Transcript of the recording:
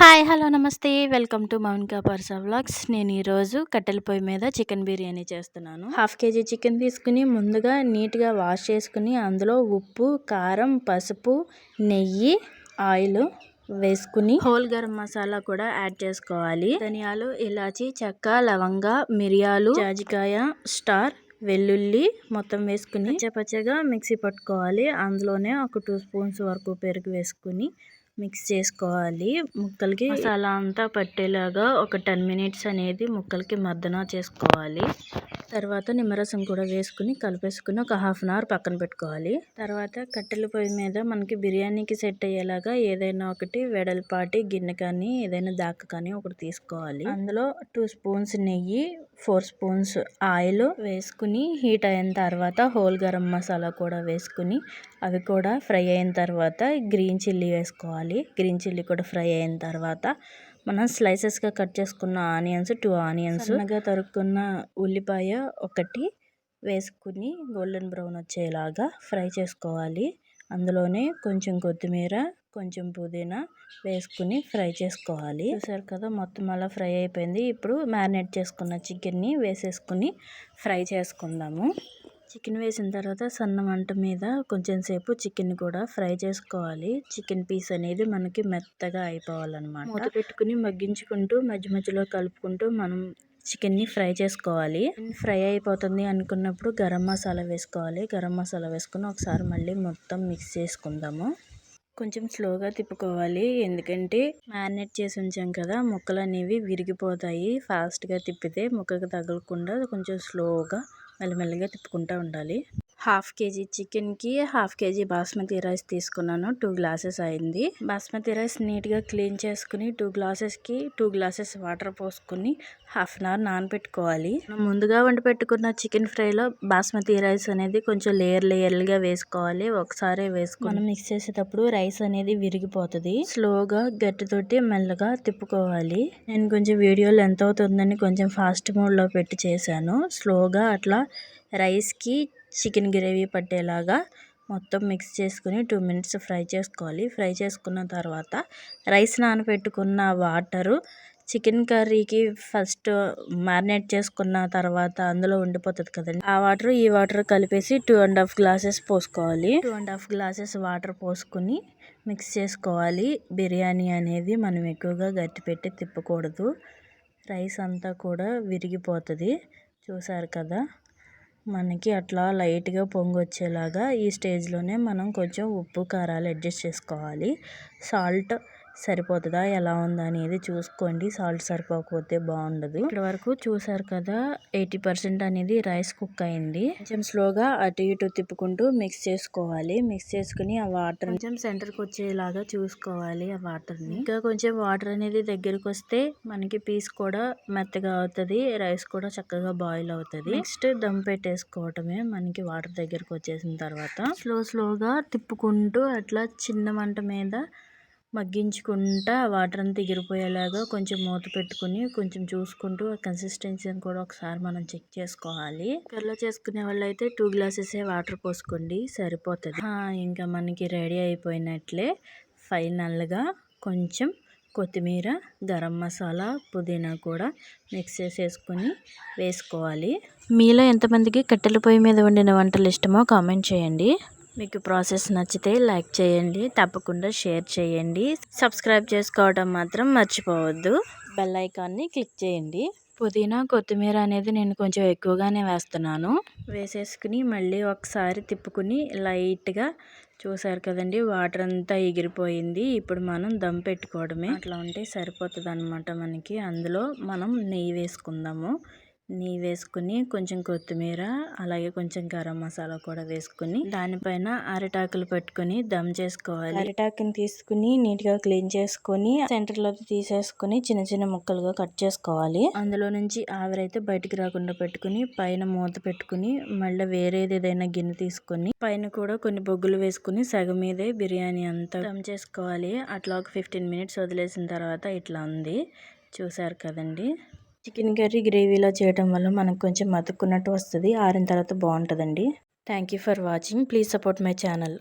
Hi hello నమస్తే. Welcome to Mounika Parsa vlogs. నేను ఈరోజు కట్టెల పొయ్యి మీద చికెన్ బిర్యానీ చేస్తున్నాను. హాఫ్ కేజీ చికెన్ తీసుకుని ముందుగా నీట్గా వాష్ చేసుకుని అందులో ఉప్పు కారం పసుపు నెయ్యి ఆయిల్ వేసుకుని హోల్ గరం మసాలా కూడా యాడ్ చేసుకోవాలి. ధనియాలు ఇలాచి చెక్క లవంగ మిరియాలు జాజికాయ స్టార్ వెల్లుల్లి మొత్తం వేసుకుని పచ్చగా మిక్సీ పట్టుకోవాలి. అందులోనే ఒక టూ స్పూన్స్ వరకు పెరుగు వేసుకుని మిక్స్ చేసుకోవాలి. ముక్కలకి మసాలా అంతా పట్టేలాగా ఒక టెన్ మినిట్స్ అనేది ముక్కలకి మద్దన చేసుకోవాలి. తర్వాత నిమ్మరసం కూడా వేసుకుని కలిపేసుకుని ఒక హాఫ్ అన్ అవర్ పక్కన పెట్టుకోవాలి. తర్వాత కట్టెల పొయ్యి మీద మనకి బిర్యానీకి సెట్ అయ్యేలాగా ఏదైనా ఒకటి వెడల్పాటి గిన్నె కానీ ఏదైనా దాక్క కానీ ఒకటి తీసుకోవాలి. అందులో టూ స్పూన్స్ నెయ్యి ఫోర్ స్పూన్స్ ఆయిల్ వేసుకుని హీట్ అయిన తర్వాత హోల్ గరం మసాలా కూడా వేసుకుని అవి కూడా ఫ్రై అయిన తర్వాత గ్రీన్ చిల్లీ వేసుకోవాలి. గ్రీన్ చిల్లీ కూడా ఫ్రై అయిన తర్వాత మనం స్లైసెస్గా కట్ చేసుకున్న ఆనియన్స్ టూ ఆనియన్స్ సన్నగా తరుక్కున్న ఉల్లిపాయ ఒకటి వేసుకుని గోల్డెన్ బ్రౌన్ వచ్చేలాగా ఫ్రై చేసుకోవాలి. అందులోనే కొంచెం కొత్తిమీర కొంచెం పుదీనా వేసుకుని ఫ్రై చేసుకోవాలి. చూసారు కదా మొత్తం అలా ఫ్రై అయిపోయింది. ఇప్పుడు మ్యారినేట్ చేసుకున్న చికెన్ని వేసేసుకుని ఫ్రై చేసుకుందాము. చికెన్ వేసిన తర్వాత సన్న మంట మీద కొంచెం సేపు చికెన్ కూడా ఫ్రై చేసుకోవాలి. చికెన్ పీస్ అనేది మనకి మెత్తగా అయిపోవాలన్నమాట. మూత పెట్టుకుని మగ్గించుకుంటూ మధ్య మధ్యలో కలుపుకుంటూ మనం చికెన్ని ఫ్రై చేసుకోవాలి. ఫ్రై అయిపోతుంది అనుకున్నప్పుడు గరం మసాలా వేసుకోవాలి. గరం మసాలా వేసుకుని ఒకసారి మళ్ళీ మొత్తం మిక్స్ చేసుకుందాము. కొంచెం స్లోగా తిప్పుకోవాలి. ఎందుకంటే మ్యారినేట్ చేసి ఉంచాం కదా ముక్కలు అనేవి విరిగిపోతాయి. ఫాస్ట్గా తిప్పితే ముక్కకు తగలకుండా కొంచెం స్లోగా మెల్లమెల్లగా తిప్పుకుంటూ ఉండాలి. హాఫ్ కేజీ చికెన్కి హాఫ్ కేజీ బాస్మతి రైస్ తీసుకున్నాను. టూ గ్లాసెస్ అయింది. బాస్మతి రైస్ నీట్గా క్లీన్ చేసుకుని టూ గ్లాసెస్కి టూ గ్లాసెస్ వాటర్ పోసుకుని హాఫ్ అన్ అవర్ నానబెట్టుకోవాలి ముందుగా వండి పెట్టుకున్న చికెన్ ఫ్రైలో బాస్మతి రైస్ అనేది కొంచెం లేయర్ లేయర్లుగా వేసుకోవాలి. ఒకసారి వేసుకుని మనం మిక్స్ చేసేటప్పుడు రైస్ అనేది విరిగిపోతుంది. స్లోగా గట్టితోటి మెల్లగా తిప్పుకోవాలి. నేను కొంచెం వీడియోలు ఎంత అవుతుందని కొంచెం ఫాస్ట్ మోడ్లో పెట్టి చేశాను. స్లోగా అట్లా రైస్కి చికెన్ గ్రేవీ పట్టేలాగా మొత్తం మిక్స్ చేసుకుని టూ మినిట్స్ ఫ్రై చేసుకోవాలి. ఫ్రై చేసుకున్న తర్వాత రైస్ నానబెట్టుకున్న వాటరు చికెన్ కర్రీకి ఫస్ట్ మ్యారినేట్ చేసుకున్న తర్వాత అందులో ఉండిపోతుంది కదండి. ఆ వాటర్ ఈ వాటర్ కలిపేసి టూ అండ్ హాఫ్ గ్లాసెస్ పోసుకోవాలి. Two and half glasses water పోసుకుని మిక్స్ చేసుకోవాలి. బిర్యానీ అనేది మనం ఎక్కువగా గట్టి పెట్టి తిప్పకూడదు. రైస్ అంతా కూడా విరిగిపోతుంది. చూసారు కదా? మనకి అట్లా లైట్గా పొంగొచ్చేలాగా ఈ స్టేజ్లోనే మనం కొంచెం ఉప్పు కారాలు అడ్జస్ట్ చేసుకోవాలి. సాల్ట్ సరిపోతుందా? ఎలా ఉందా? అనేది చూసుకోండి. సాల్ట్ సరిపోకపోతే బాగుండదు. ఇక్కడ వరకు చూసారు కదా? ఎయిటీ పర్సెంట్ అనేది రైస్ కుక్ అయింది. కొంచెం స్లోగా అటు ఇటు తిప్పుకుంటూ మిక్స్ చేసుకోవాలి. మిక్స్ చేసుకుని ఆ వాటర్ కొంచెం సెంటర్కి వచ్చేలాగా చూసుకోవాలి ఆ వాటర్ని. ఇంకా కొంచెం వాటర్ అనేది దగ్గరకు వస్తే మనకి పీస్ కూడా మెత్తగా అవుతుంది. రైస్ కూడా చక్కగా బాయిల్ అవుతుంది. నెక్స్ట్ దమ్ పెట్టేసుకోవటమే మనకి వాటర్ దగ్గరకు వచ్చేసిన తర్వాత. స్లో స్లోగా తిప్పుకుంటూ అట్లా చిన్న మంట మీద మగ్గించుకుంటా వాటర్ అంతా ఎగిరిపోయేలాగా కొంచెం మూత పెట్టుకుని కొంచెం చూసుకుంటూ కన్సిస్టెన్సీని కూడా ఒకసారి మనం చెక్ చేసుకోవాలి. కర్లో చేసుకునే వాళ్ళు అయితే టూ గ్లాసెసే వాటర్ పోసుకోండి సరిపోతుంది. ఇంకా మనకి రెడీ అయిపోయినట్లే ఫైనల్గా కొంచెం కొత్తిమీర గరం మసాలా పుదీనా కూడా మిక్స్ చేసేసుకొని వేసుకోవాలి. మీలో ఎంతమందికి కట్టెల పొయ్యి మీద వండిన వంటలు ఇష్టమో కామెంట్ చేయండి. మీకు ప్రాసెస్ నచ్చితే లైక్ చేయండి తప్పకుండా షేర్ చేయండి. సబ్స్క్రైబ్ చేసుకోవడం మాత్రం మర్చిపోవద్దు. బెల్ ఐకాన్ని క్లిక్ చేయండి. పుదీనా కొత్తిమీర అనేది నేను కొంచెం ఎక్కువగానే వేస్తున్నాను. వేసేసుకుని మళ్ళీ ఒకసారి తిప్పుకుని లైట్గా చూసారు కదండి వాటర్ అంతా ఎగిరిపోయింది. ఇప్పుడు మనం దమ్ పెట్టుకోవడమే. అట్లా ఉంటే సరిపోతుంది అనమాట మనకి. అందులో మనం నెయ్యి వేసుకుందాము. నెయ్యి వేసుకుని కొంచెం కొత్తిమీర అలాగే కొంచెం గరం మసాలా కూడా వేసుకుని దానిపైన అరిటాకులు పెట్టుకుని దమ్ చేసుకోవాలి. అరిటాకుని తీసుకుని నీట్గా క్లీన్ చేసుకుని సెంటర్లో తీసేసుకుని చిన్న చిన్న ముక్కలుగా కట్ చేసుకోవాలి. అందులో నుంచి ఆవిరైతే బయటికి రాకుండా పెట్టుకుని పైన మూత పెట్టుకుని మళ్ళీ వేరేది ఏదైనా గిన్నె తీసుకుని పైన కూడా కొన్ని బొగ్గులు వేసుకుని సగం మీదే బిర్యానీ అంతా దమ్ చేసుకోవాలి. అట్లా ఒక ఫిఫ్టీన్ మినిట్స్ వదిలేసిన తర్వాత ఇట్లా ఉంది. చూసారు కదండి? చికెన్ కర్రీ గ్రేవీలో చేయడం వల్ల మనకు కొంచెం మతుక్కున్నట్టు వస్తుంది. ఆరిన తర్వాత బాగుంటుందండి. Thank you for watching please support my channel